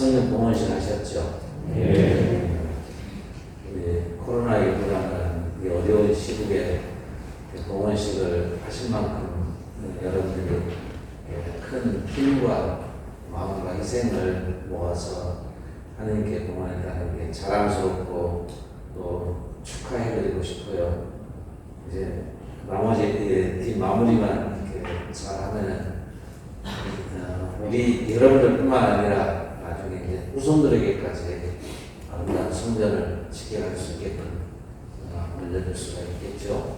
성령 봉헌식 하셨죠? 예. 우리 코로나19라는 이 어려운 시국에 그 봉헌식을 하신 만큼 여러분들이 예, 큰 힘과 마음과 희생을 모아서 하나님께 봉헌했다는 게 자랑스럽고 또 축하해드리고 싶어요. 이제 나머지 예, 뒷 마무리만 이렇게 잘하면은 어, 우리 여러분들뿐만 아니라 나중에 이제 후손들에게까지 아름다운 지켜갈 수 있게끔 어, 알려줄 수가 있겠죠.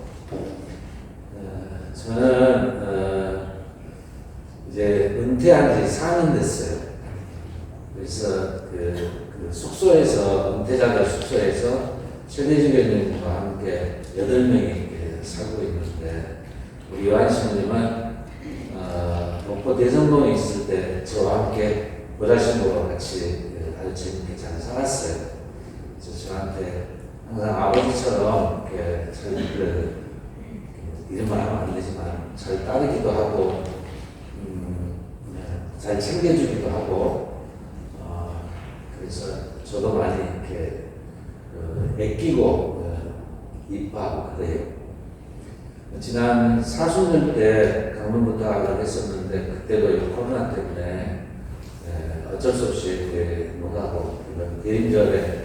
어, 저는 어, 이제 은퇴한 지 4년 됐어요. 그래서 그, 그 숙소에서 은퇴자들 숙소에서 최대주교님과 함께 8명이 이렇게 살고 있는데 우리 요한신님은 어, 목포 대성동에 있을 때 저와 함께 보자신으로 같이 아주 재밌게 잘 살았어요. 그래서 저한테 항상 아버지처럼 이렇게 저희들을 이름을 하면 안 되지만 잘 따르기도 하고 음, 네, 잘 챙겨주기도 하고 어, 그래서 저도 많이 이렇게 그, 애끼고 어, 이뻐하고 그래요. 지난 사순절 때 강원부터 했었는데 그때도 이 코로나 때문에 예, 어쩔 수 없이 못하고 이런 대림절에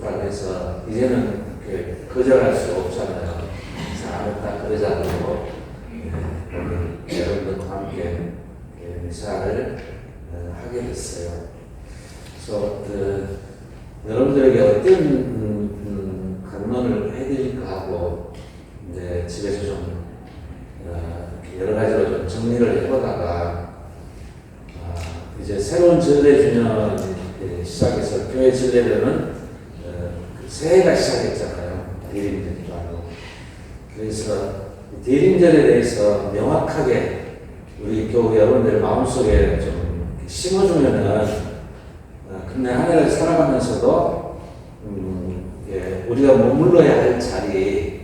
또 부탁해서 이제는 이렇게 거절할 수 없잖아요. 그러자고 예, 오늘 여러분들과 함께 미사를 어, 하게 됐어요. 그래서 그 여러분들에게 어떤 음, 음, 강론을 해드릴까 하고 이제 집에서 좀 어, 여러 가지로 좀 정리를 해보다가 아, 이제 새로운 전례 주년 시작해서 교회 그 새해가 시작했잖아요. 대림절이기도 하고 그래서 대림절에 대해서 명확하게 우리 교회 여러분들 마음속에 좀 심어주면은 어, 금년 한 해를 살아가면서도 음, 예, 우리가 머물러야 할 자리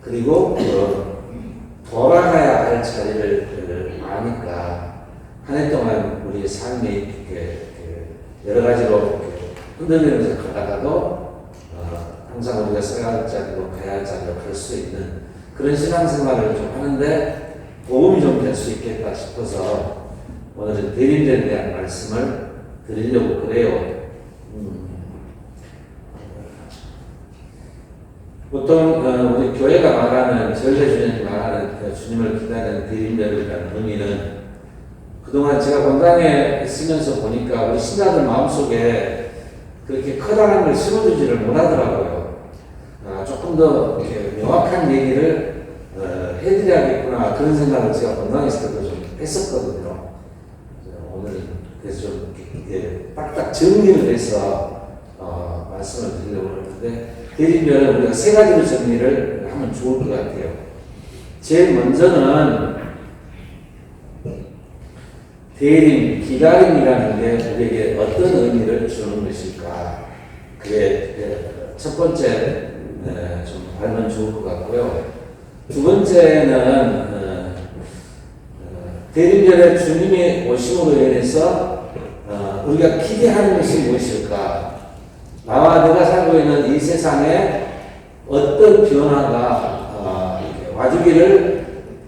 그리고 그 돌아가야 할 자리를 그 아니까 한 해 동안 우리 삶이 이렇게, 이렇게 여러 가지로 흔들리면서 가다가도 우리가 써야 할 자리로 가야 할 자리로 갈 수 있는 그런 신앙생활을 좀 하는데 도움이 좀 될 수 있겠다 싶어서 오늘은 대림절에 대한 말씀을 드리려고 그래요. 음. 보통 어, 우리 교회가 말하는 전례 주님이 말하는 그 주님을 기다리는 대림절이라는 의미는 그동안 제가 본당에 있으면서 보니까 우리 신자들 마음속에 그렇게 커다란 걸 심어주지를 못하더라고요. 아, 조금 더 명확한 얘기를 어, 해드려야겠구나 그런 생각을 제가 있을 때도 좀 했었거든요. 오늘 그래서 좀 이렇게 딱딱 정리를 해서 어, 말씀을 드리려고 하는데 대리면은 우리가 세 가지로 정리를 하면 좋을 것 같아요. 제일 먼저는 대림, 기다림이라는 게 우리에게 어떤 의미를 주는 것일까? 그게 그첫 번째 네, 좀 알면 좋을 것 같고요. 두 번째는 어, 어, 대림절에 주님의 오심으로 인해서 어, 우리가 기대하는 것이 무엇일까? 나와 내가 살고 있는 이 세상에 어떤 변화가 와주기를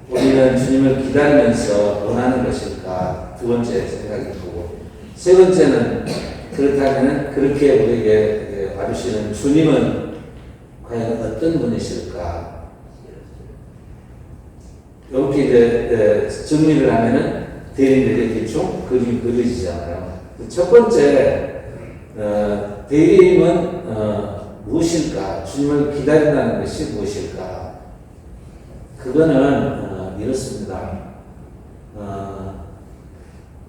우리는 주님을 기다리면서 원하는 것일까? 두 번째 생각이 들고 세 번째는 그렇다면 그렇게 우리에게 와주시는 주님은 과연 어떤 분이실까? 이렇게 이제 정리를 하면은 대리들의 대충 그림이 그려지잖아요. 그첫 번째 어, 대림은 어, 무엇일까? 주님을 기다린다는 것이 무엇일까? 그거는 어, 이렇습니다. 어,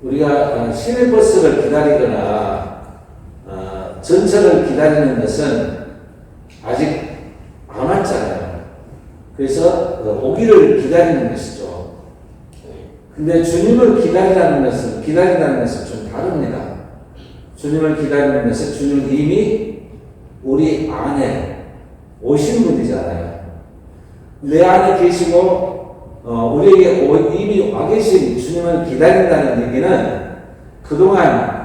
우리가 시내버스를 기다리거나 어, 전철을 기다리는 것은 아직 안 왔잖아요. 그래서 어, 오기를 기다리는 것이죠. 근데 주님을 기다리라는 것은 기다린다는 것은 좀 다릅니다. 주님을 기다리는 것은 주님은 이미 우리 안에 오신 분이잖아요. 내 안에 계시고 어, 우리에게 오- 이미 와 계신 주님을 기다린다는 얘기는 그동안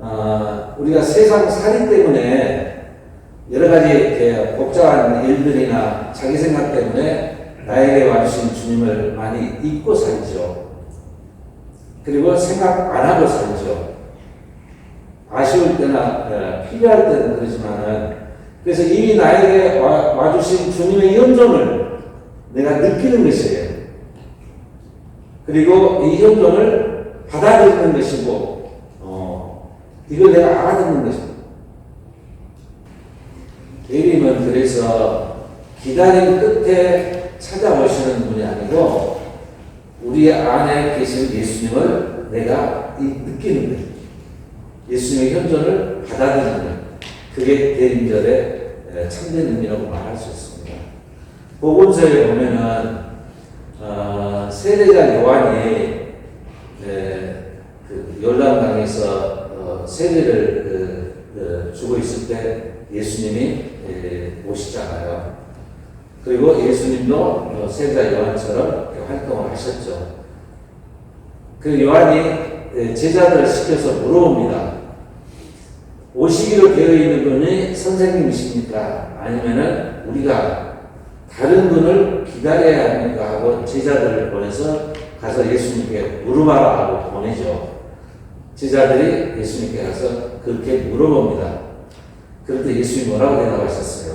어, 우리가 세상 살이 때문에 여러 가지 복잡한 일들이나 자기 생각 때문에 나에게 와주신 주님을 많이 잊고 살죠. 그리고 생각 안 하고 살죠. 아쉬울 때나 어, 필요할 때는 그러지만은 그래서 이미 나에게 와, 와주신 주님의 연정을 내가 느끼는 것이에요. 그리고 이 현존을 받아들이는 것이고, 어, 이걸 내가 알아듣는 것입니다. 예림은 그래서 기다림 끝에 찾아오시는 분이 아니고, 우리 안에 계신 예수님을 내가 이- 느끼는 거예요. 예수님의 현존을 받아들이는 거예요. 그게 대림절의 에, 참된 의미라고 말할 수 있습니다. 복음서에 보면은 어, 세례자 요한이 에, 그 요단강에서 어, 세례를 그, 그, 주고 있을 때 예수님이 에, 오시잖아요. 그리고 예수님도 어, 세례자 요한처럼 활동을 하셨죠. 그 요한이 에, 제자들을 시켜서 물어봅니다. 오시기로 되어 있는 분이 선생님이십니까? 아니면은 우리가 다른 분을 기다려야 합니까? 하고 제자들을 보내서 가서 예수님께 물어봐라 하고 보내죠. 제자들이 예수님께 가서 그렇게 물어봅니다. 그런데 예수님이 뭐라고 대답하셨어요?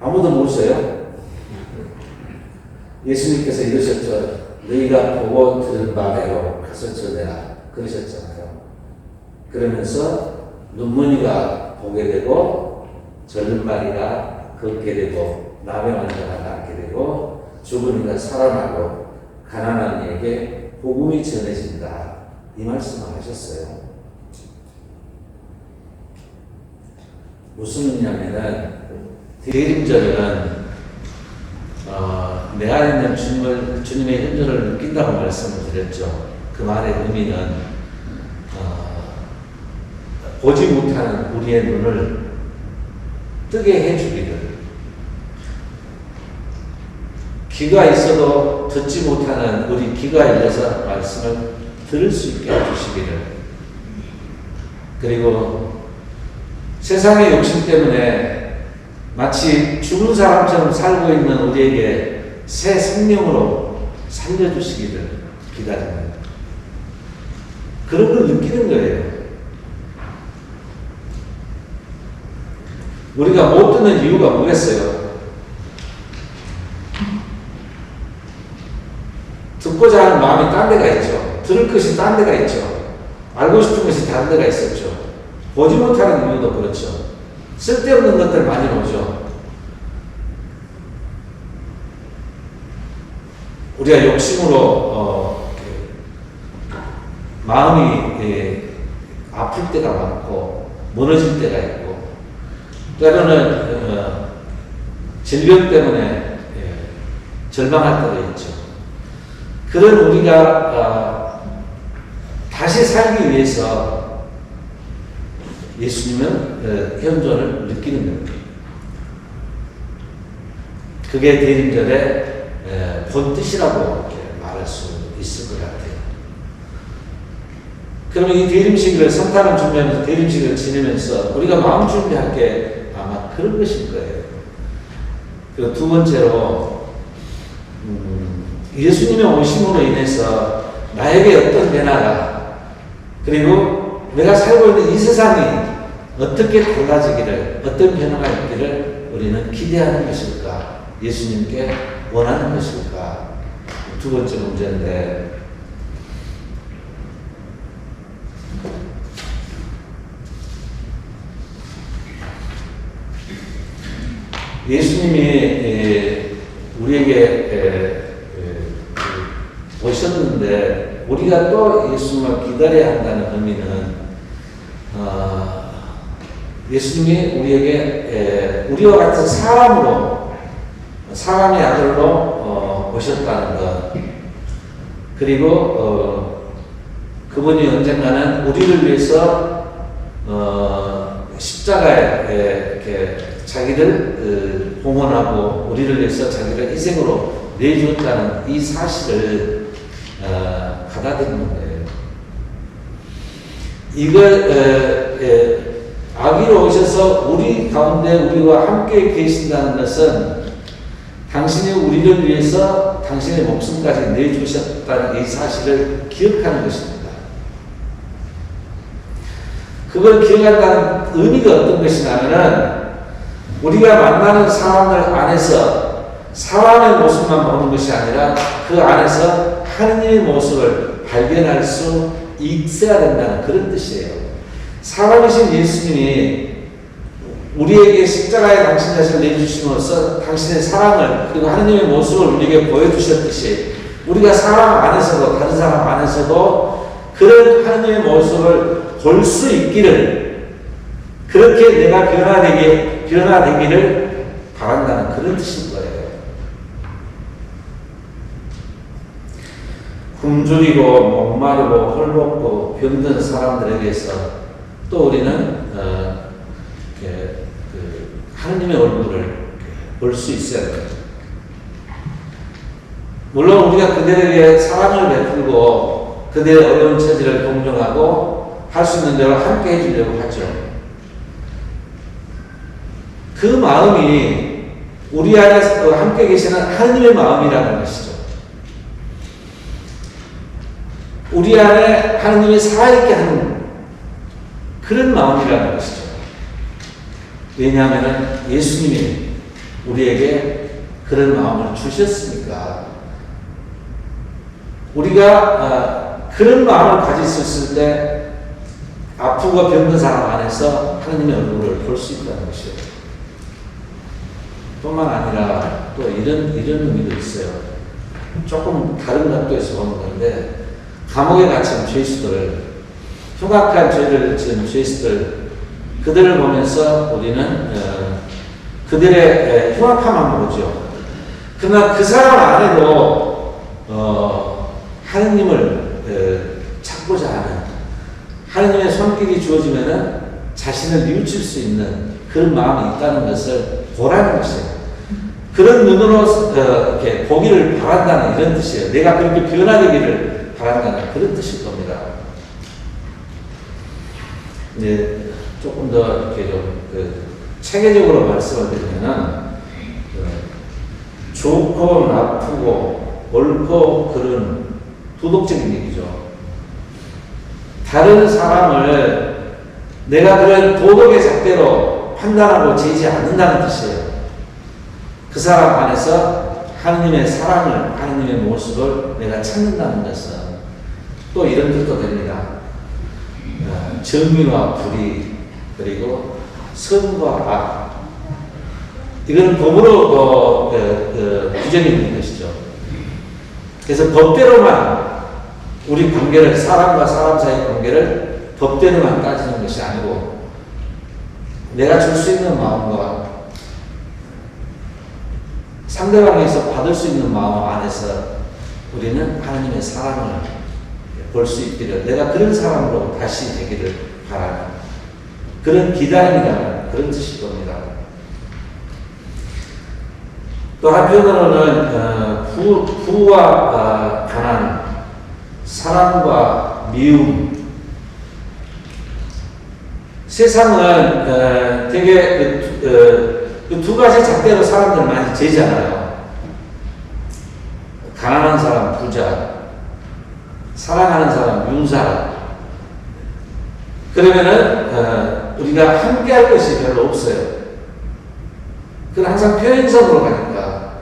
아무도 모르세요? 예수님께서 이러셨죠. 너희가 보고 들은 바대로 가서 전해라. 그러셨잖아요. 그러면서 눈머니가 보게 되고 절름발이가 걷게 되고 남의 환자가 낫게 되고 죽은 이가 살아나고 가난한 이에게 복음이 전해진다. 이 말씀을 하셨어요. 무슨 의미냐면은 대림절은 어, 내 안에 있는 주님을, 주님의 현존을 느낀다고 말씀을 드렸죠. 그 말의 의미는 어, 보지 못하는 우리의 눈을 뜨게 해주기를 귀가 있어도 듣지 못하는 우리 귀가 열려서 말씀을 들을 수 있게 해주시기를 그리고 세상의 욕심 때문에 마치 죽은 사람처럼 살고 있는 우리에게 새 생명으로 살려주시기를 기다립니다. 그런 걸 느끼는 거예요. 우리가 못 듣는 이유가 뭐겠어요? 듣고자 하는 마음이 딴 데가 있죠. 들을 것이 딴 데가 있죠. 알고 싶은 것이 다른 데가 있었죠. 보지 못하는 이유도 그렇죠. 쓸데없는 것들 많이 오죠. 우리가 욕심으로 어, 마음이 예, 아플 때가 많고 무너질 때가 있고 때로는 어, 질병 때문에 예, 절망할 때가 있죠. 그런 우리가 아, 다시 살기 위해서 예수님은 어, 현존을 느끼는 겁니다. 그게 대림절의 에, 본 뜻이라고 말할 수 있을 것 같아요. 그러면 이 대림식을 성탄을 준비하면서 대림식을 지내면서 우리가 마음 준비할 게 아마 그런 것일 거예요. 그두 번째로 음, 예수님의 오심으로 인해서 나에게 어떤 변화가 그리고 내가 살고 있는 이 세상이 어떻게 달라지기를 어떤 변화가 있기를 우리는 기대하는 것일까? 예수님께 원하는 것일까? 두 번째 문제인데 예수님이 에, 우리에게 에, 오셨는데 우리가 또 예수님을 기다려야 한다는 의미는 어, 예수님이 우리에게 에, 우리와 같은 사람으로 사람의 아들로 어, 오셨다는 것. 그리고 어, 그분이 언젠가는 우리를 위해서 어, 십자가에 에, 이렇게 자기를 어, 봉헌하고 우리를 위해서 자기를 희생으로 내주었다는 이 사실을 어, 받아들이는 거예요. 이걸 아기로 오셔서 우리 가운데 우리와 함께 계신다는 것은 당신이 우리를 위해서 당신의 목숨까지 내주셨다는 이 사실을 기억하는 것입니다. 그걸 기억한다는 의미가 어떤 것이냐면은 우리가 만나는 사람들 안에서 사람의 모습만 보는 것이 아니라 그 안에서 하느님의 모습을 발견할 수 있어야 된다는 그런 뜻이에요. 사람이신 예수님이 우리에게 십자가에 당신 자신을 내주심으로써 당신의 사랑을 그리고 하느님의 모습을 우리에게 보여주셨듯이 우리가 사람 안에서도 다른 사람 안에서도 그런 하느님의 모습을 볼 수 있기를 그렇게 내가 변화되게 변화되기를 바란다는 그런 뜻인 거예요. 굶주리고 목마르고 헐벗고 병든 사람들에게서 또 우리는 어, 이렇게 그 하느님의 얼굴을 볼 수 있어야 돼요. 물론 우리가 그들에게 사랑을 베풀고 그들의 어려운 처지를 동정하고 할 수 있는 대로 함께 해주려고 하죠. 그 마음이 우리 안에 함께 계시는 하느님의 마음이라는 것이죠. 우리 안에 하느님이 살아있게 하는 그런 마음이라는 것이죠. 왜냐하면 예수님이 우리에게 그런 마음을 주셨으니까. 우리가 그런 마음을 가질 수 있을 때 아프고 병든 사람 안에서 하나님의 얼굴을 볼 수 있다는 것이에요. 뿐만 아니라 또 이런, 이런 의미도 있어요. 조금 다른 각도에서 보는 건데, 감옥에 갇힌 죄수들, 흉악한 죄를 지은 죄수들, 그들을 보면서 우리는 어, 그들의 흉악함만 보죠. 그러나 그 사람 안에도 어, 하느님을 어, 찾고자 하는 하느님의 손길이 주어지면은 자신을 뉘우칠 수 있는 그런 마음이 있다는 것을 보라는 것이에요. 그런 눈으로 어, 이렇게 보기를 바란다는 이런 뜻이에요. 내가 그렇게 변화되기를 바란다는 그런 뜻일 겁니다. 네, 조금 더 이렇게 좀 그 체계적으로 말씀을 드리면은 그 좋고 나쁘고 옳고 그런 도덕적인 얘기죠. 다른 사람을 내가 그런 도덕의 잣대로 판단하고 제지 않는다는 뜻이에요. 그 사람 안에서 하느님의 사랑을, 하느님의 모습을 내가 찾는다는 것은 또 이런 뜻도 됩니다. 어, 정의와 불의, 그리고 선과 악. 이거는 법으로 어, 그, 그, 규정이 있는 것이죠. 그래서 법대로만 우리 관계를, 사람과 사람 사이 관계를 법대로만 따지는 것이 아니고 내가 줄 수 있는 마음과 상대방에서 받을 수 있는 마음 안에서 우리는 하나님의 사랑을 볼 수 있기를 내가 그런 사람으로 다시 되기를 바라는 그런 기다림이라는 그런 뜻일 겁니다. 또 한편으로는 어, 부, 부와 어, 가난, 사랑과 미움. 세상은 어, 되게 그, 그두 가지 잣대로 사람들 많이 재잖아요. 가난한 사람 부자, 사랑하는 사람 윤사. 그러면은 어, 우리가 함께 할 것이 별로 없어요. 그건 항상 표현성으로 가니까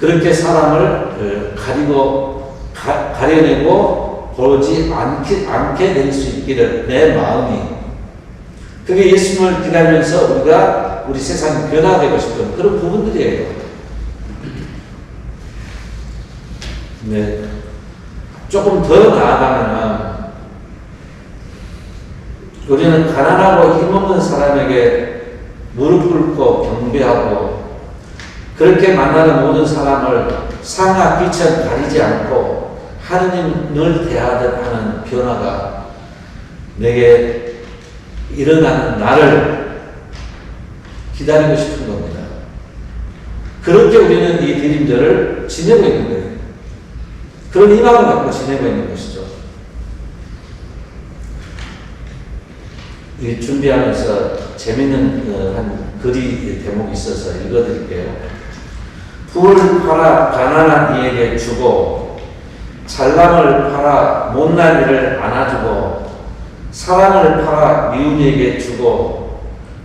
그렇게 사람을 어, 가리고 가, 가려내고 보지 않게, 않게 될 수 있기를 내 마음이 그게 예수님을 기다리면서 우리가 우리 세상이 변화되고 싶은 그런 부분들이에요. 네. 조금 더 나아가면은 우리는 가난하고 힘없는 사람에게 무릎 꿇고 경배하고 그렇게 만나는 모든 사람을 상하 비천 가리지 않고 하느님을 대하듯 하는 변화가 내게 일어나는 날을 기다리고 싶은 겁니다. 그렇게 우리는 이 디림절을 지내고 있는 거예요. 그런 희망을 갖고 지내고 있는 것이죠. 이 준비하면서 재밌는 어, 한 글이 대목이 있어서 읽어드릴게요. 부를 팔아 가난한 이에게 주고 잘남을 팔아 못난 이를 안아주고 사랑을 팔아 미운 이에게 주고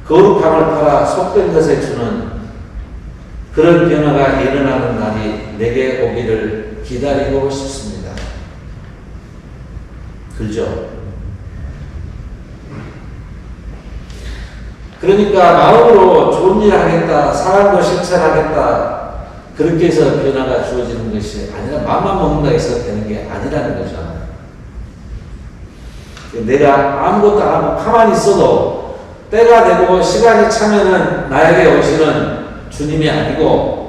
거룩함을 팔아 속된 것에 주는 그런 변화가 일어나는 날이 내게 오기를 기다리고 싶습니다. 그죠? 그러니까 마음으로 좋은 일 하겠다, 사랑도 실천하겠다, 그렇게 해서 변화가 주어지는 것이 아니라 마음만 먹는다 해서 되는 게 아니라는 거죠. 내가 아무것도 안 하고 가만히 있어도 때가 되고 시간이 차면은 나에게 오시는 주님이 아니고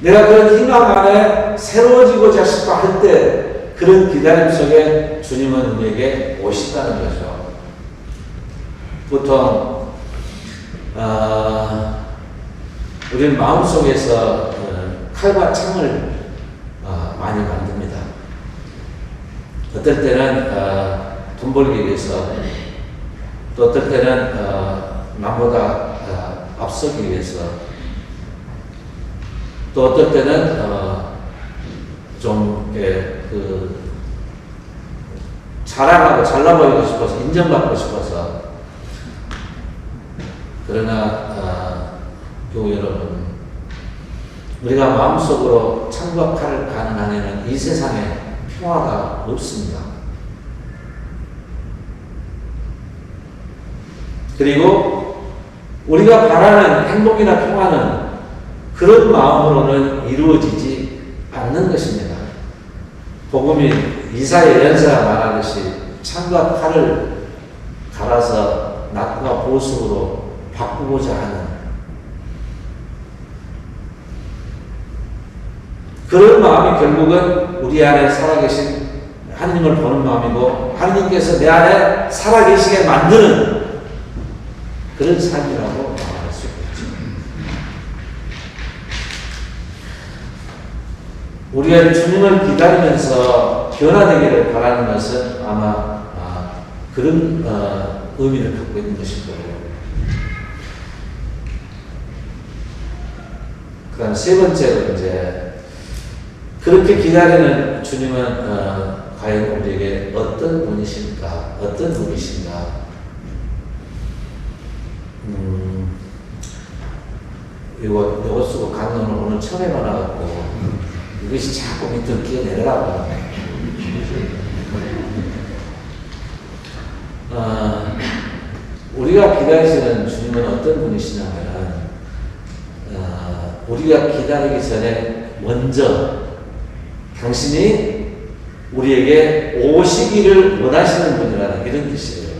내가 그런 희망 안에 새로워지고자 싶어 할 때 그런 기다림 속에 주님은 우리에게 오신다는 거죠. 보통 어, 우리는 마음속에서 어, 칼과 창을 어, 많이 만듭니다. 어떨 때는 어, 돈 벌기 위해서 또 어떨 때는 어, 남보다 어, 앞서기 위해서 또 어떨 때는 어, 좀 예, 그, 자랑하고 잘나 보이고 싶어서 인정받고 싶어서 그러나 어, 교우 여러분 우리가 마음속으로 창과 칼을 가는 한에는 이 세상에 평화가 없습니다. 그리고 우리가 바라는 행복이나 평화는 그런 마음으로는 이루어지지 않는 것입니다. 복음이 이사의 연사가 말하듯이 창과 칼을 갈아서 낙과 보석으로 바꾸고자 하는 그런 마음이 결국은 우리 안에 살아계신 하느님을 보는 마음이고 하느님께서 내 안에 살아계시게 만드는 그런 삶이라고 말할 수 있겠죠. 우리가 주님을 기다리면서 변화되기를 바라는 것은 아마 아, 그런 어, 의미를 갖고 있는 것일 거예요. 그 다음 세 번째로 이제 그렇게 기다리는 주님은 어, 과연 우리에게 어떤 분이신가, 어떤 분이신가. 음, 이거, 이거 쓰고 강론을 오늘 처음 해봐갖고 이것이 자꾸 밑으로 끼어내려고 어, 우리가 기다리시는 주님은 어떤 분이시냐면 어, 우리가 기다리기 전에 먼저 당신이 우리에게 오시기를 원하시는 분이라는 이런 뜻이에요.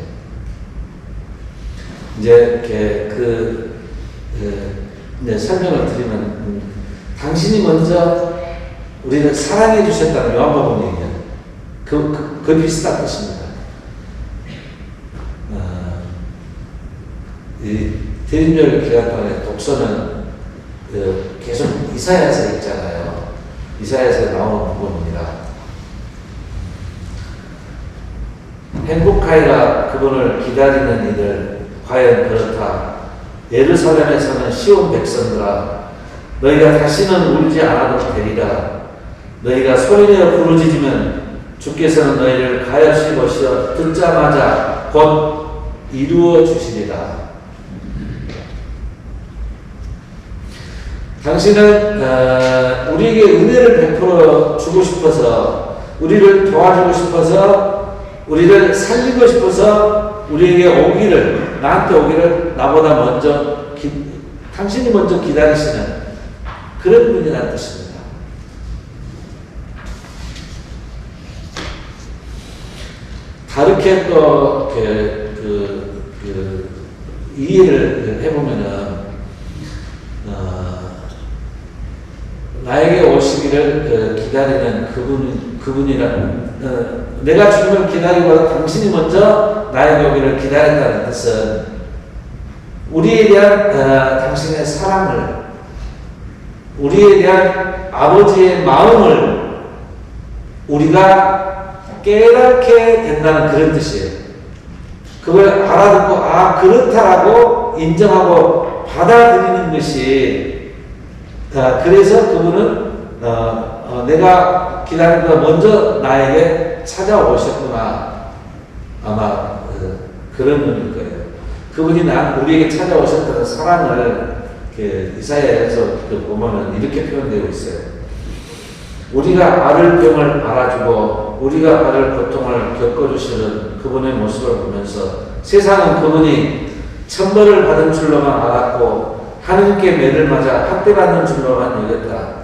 이제 이렇게 그, 그 네, 설명을 드리면 음, 당신이 먼저 우리를 사랑해 주셨다는 요한복음 얘기예요. 그, 그, 그 비슷한 뜻입니다. 어, 이 대림절 기간 동안에 독서는 그 계속 이사야서 읽잖아요. 이사야서 나오는 부분입니다. 행복하리라 그분을 기다리는 이들 과연 그렇다. 예루살렘에서는 시온 백성들아 너희가 다시는 울지 않아도 되리라. 너희가 소리내어 부르짖으면 주께서는 너희를 가엾이 보시어 듣자마자 곧 이루어 주시리라. 당신은 어, 우리에게 은혜를 베풀어 주고 싶어서 우리를 도와주고 싶어서 우리를 살리고 싶어서 우리에게 오기를 나한테 오기를 나보다 먼저 기, 당신이 먼저 기다리시는 그런 분이라는 뜻입니다. 이렇게 또, 그, 그, 그, 이해를 해보면은, 어, 나에게 오시기를 그 기다리는 그분, 그분이라는, 어, 내가 주님을 기다리고 당신이 먼저 나에게 오기를 기다렸다는 뜻은 우리에 대한 어, 당신의 사랑을, 우리에 대한 아버지의 마음을 우리가 깨닫게 된다는 그런 뜻이에요. 그걸 알아듣고, 아, 그렇다라고 인정하고 받아들이는 것이, 아, 그래서 그분은, 어, 어, 내가 기다리다 먼저 나에게 찾아오셨구나. 아마, 어, 그런 의미일 거예요. 그분이 난, 우리에게 찾아오셨다는 사랑을, 그 이사야에서 그 보면은 이렇게 표현되고 있어요. 우리가 앓을 병을 알아주고 우리가 받을 고통을 겪어주시는 그분의 모습을 보면서 세상은 그분이 천벌을 받은 줄로만 알았고 하느님께 매를 맞아 학대받는 줄로만 여겼다.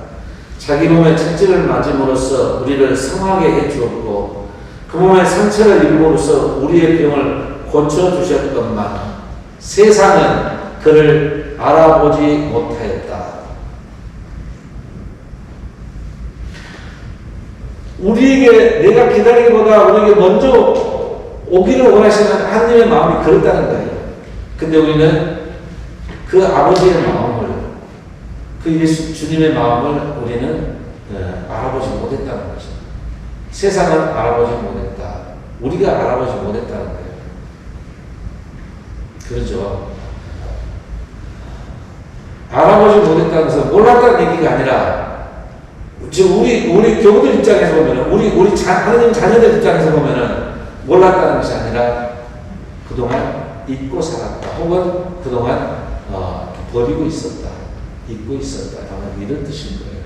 자기 몸에 채찍을 맞음으로써 우리를 성하게 해 주었고 그 몸에 상처를 입음으로써 우리의 병을 고쳐 주셨건만 세상은 그를 알아보지 못하였다. 우리에게 내가 기다리기보다 우리에게 먼저 오기를 원하시는 하나님의 마음이 그렇다는 거예요. 근데 우리는 그 아버지의 마음을 그 예수 주님의 마음을 우리는 어, 알아보지 못했다는 거죠. 세상은 알아보지 못했다. 우리가 알아보지 못했다는 거예요. 그렇죠. 알아보지 못했다는 것은 몰랐다는 얘기가 아니라 지금 우리 우리 교우들 입장에서 보면은 우리 우리 자, 하나님 자녀들 입장에서 보면은 몰랐다는 것이 아니라 그동안 잊고 살았다 혹은 그동안 어, 버리고 있었다 잊고 있었다 아마 이런 뜻인 거예요.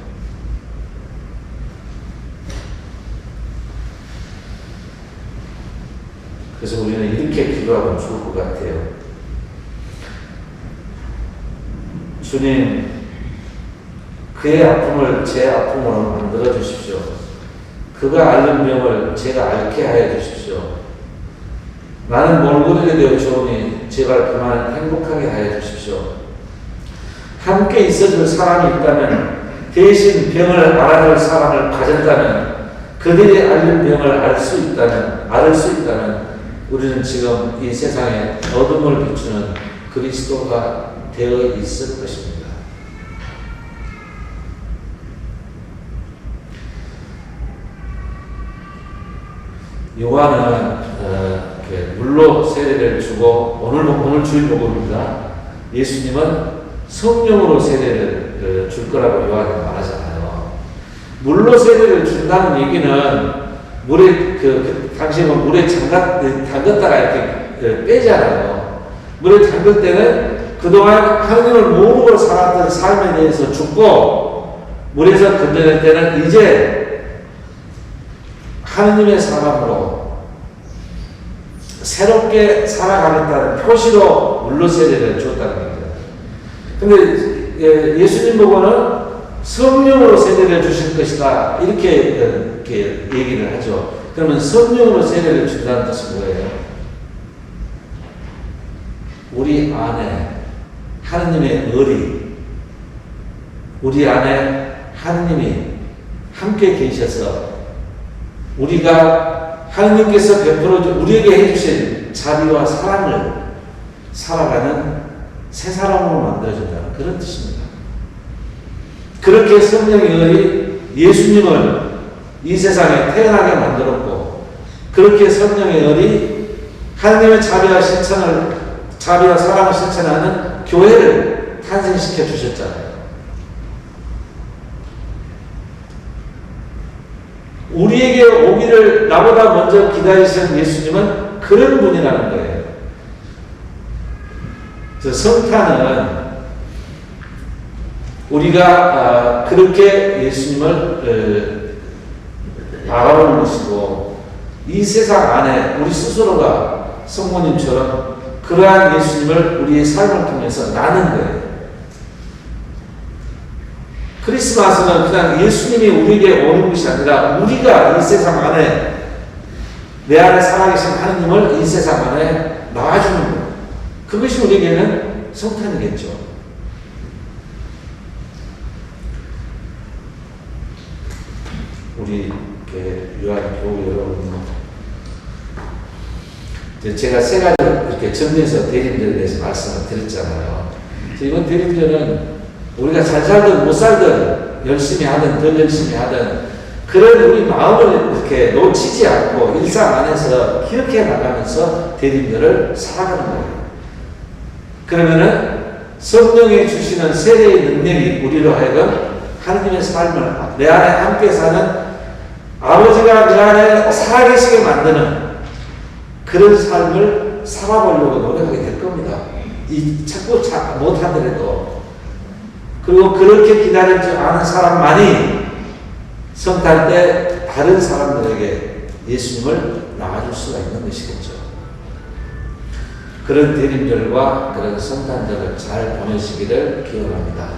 그래서 우리는 이렇게 기도하면 좋을 것 같아요. 주님, 그의 아픔을 제 아픔으로 만들어 주십시오. 그가 앓는 병을 제가 앓게 하여 주십시오. 나는 몰골이 되어 주오니 제발 그만 행복하게 하여 주십시오. 함께 있어줄 사람이 있다면 대신 병을 알아줄 사람을 가졌다면 그들이 앓는 병을 알 수 있다면 앓을 수 있다면 우리는 지금 이 세상에 어둠을 비추는 그리스도가 되어 있을 것입니다. 요한은 어, 물로 세례를 주고 오늘 오늘 주일 복음입니다. 예수님은 성령으로 세례를 어, 줄 거라고 요한이 말하잖아요. 물로 세례를 준다는 얘기는 물에 그, 그 당시에는 물에 잠갔 담갔다가 이렇게 어, 빼잖아요. 물에 담글 때는 그동안 하나님을 모르고 살았던 삶에 대해서 죽고 물에서 건져낼 때는 이제 하느님의 사람으로 새롭게 살아가겠다는 표시로 물로 세례를 주었다는 겁니다. 근데 예, 예수님 보고는 성령으로 세례를 주실 것이다. 이렇게, 이렇게 얘기를 하죠. 그러면 성령으로 세례를 준다는 뜻은 뭐예요? 우리 안에 하느님의 의리, 우리 안에 하느님이 함께 계셔서 우리가 하느님께서 베풀어 주 우리에게 해주신 자비와 사랑을 살아가는 새 사람으로 만들어준다는 그런 뜻입니다. 그렇게 성령의 예수님을 이 세상에 태어나게 만들었고 그렇게 성령의 은이 하나님의 자비와 실천을 자비와 사랑을 실천하는 교회를 탄생시켜 주셨잖아요. 우리에게 오기를 나보다 먼저 기다리시는 예수님은 그런 분이라는 거예요. 저 성탄은 우리가 아, 그렇게 예수님을 바라보는 것이고 이 세상 안에 우리 스스로가 성모님처럼 그러한 예수님을 우리의 삶을 통해서 나는 거예요. 크리스마스는 그냥 예수님이 우리에게 오는 것이 아니라 우리가 이 세상 안에 내 안에 살아계신 하느님을 이 세상 안에 나와주는 것. 그것이 우리에게는 성탄이겠죠. 우리 이렇게 유아교우 여러분, 이제 제가 세 가지 이렇게 정리해서 대림절에 대해서 말씀을 드렸잖아요. 이번 대림절은 우리가 잘 살든 못 살든 열심히 하든 덜 열심히 하든 그런 우리 마음을 이렇게 놓치지 않고 일상 안에서 기억해 나가면서 대림절을 살아가는 거예요. 그러면은 성령이 주시는 세례의 능력이 우리로 하여금 하나님의 삶을 내 안에 함께 사는 아버지가 내 안에 살아계시게 만드는 그런 삶을 살아보려고 노력하게 될 겁니다. 이 자꾸 자, 못하더라도 그리고 그렇게 줄 아는 사람만이 성탄 때 다른 사람들에게 예수님을 나와줄 수가 있는 것이겠죠. 그런 대림절과 그런 성탄절을 잘 보내시기를 기원합니다.